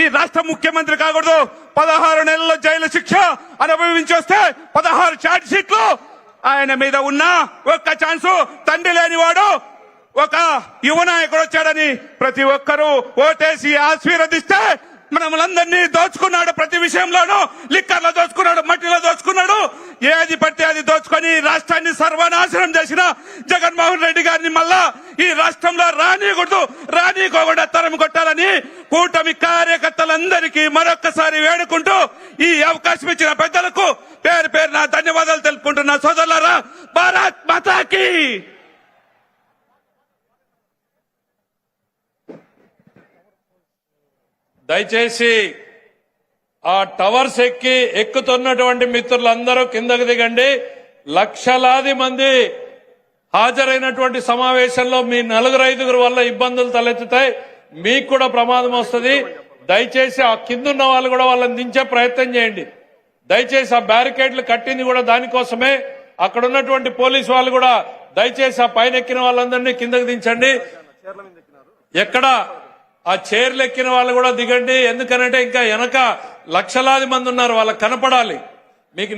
ఈ రాష్ట్ర ముఖ్యమంత్రి కాకూడదు. పదహారు నెలల జైలు శిక్ష అనుభవించి వస్తే పదహారు ఛార్జ్ షీట్లు ఆయన మీద ఉన్న ఒక్క ఛాన్సు తండ్రి లేనివాడు ఒక యువ నాయకుడు వచ్చాడని ప్రతి ఒక్కరూ ఓటేసి ఆశీర్వదిస్తే మనములందరినీ దోచుకున్నాడు ప్రతి విషయంలోనూ. లిక్కర్లో దోచుకున్నాడు మట్టిలో దోచుకున్నాడు. ఏది పడితే అది దోచుకొని రాష్ట్రాన్ని సర్వనాశనం చేసిన జగన్మోహన్ రెడ్డి గారిని మళ్ళా ఈ రాష్ట్రంలో రానియకూడదు రానికోకుండా తరం కొట్టాలని కూటమి కార్యకర్తలందరికీ మరొక్కసారి వేడుకుంటూ ఈ అవకాశం ఇచ్చిన పెద్దలకు పేరు పేరు నా ధన్యవాదాలు తెలుపుకుంటున్నా సోదరులారా భారత్ మాతాకి! దయచేసి ఆ టవర్స్ ఎక్కి ఎక్కుతున్నటువంటి మిత్రులందరూ కిందకు దిగండి. లక్షలాది మంది హాజరైనటువంటి సమావేశంలో మీ నలుగురు ఐదుగురు వల్ల ఇబ్బందులు తలెత్తుతాయి. మీకు కూడా ప్రమాదం వస్తుంది. దయచేసి ఆ కిందున్న వాళ్ళు కూడా వాళ్ళని దించే ప్రయత్నం చేయండి. దయచేసి ఆ బ్యారికేడ్లు కట్టింది కూడా దానికోసమే. అక్కడ ఉన్నటువంటి పోలీసు వాళ్ళు కూడా దయచేసి ఆ పైన ఎక్కిన వాళ్ళందరినీ కిందకు దించండి. ఎక్కడ? ఆ చైర్లు ఎక్కిన వాళ్ళు కూడా దిగండి. ఎందుకనంటే ఇంకా వెనక లక్షలాది మంది ఉన్నారు. వాళ్ళకి కనపడాలి. మీకు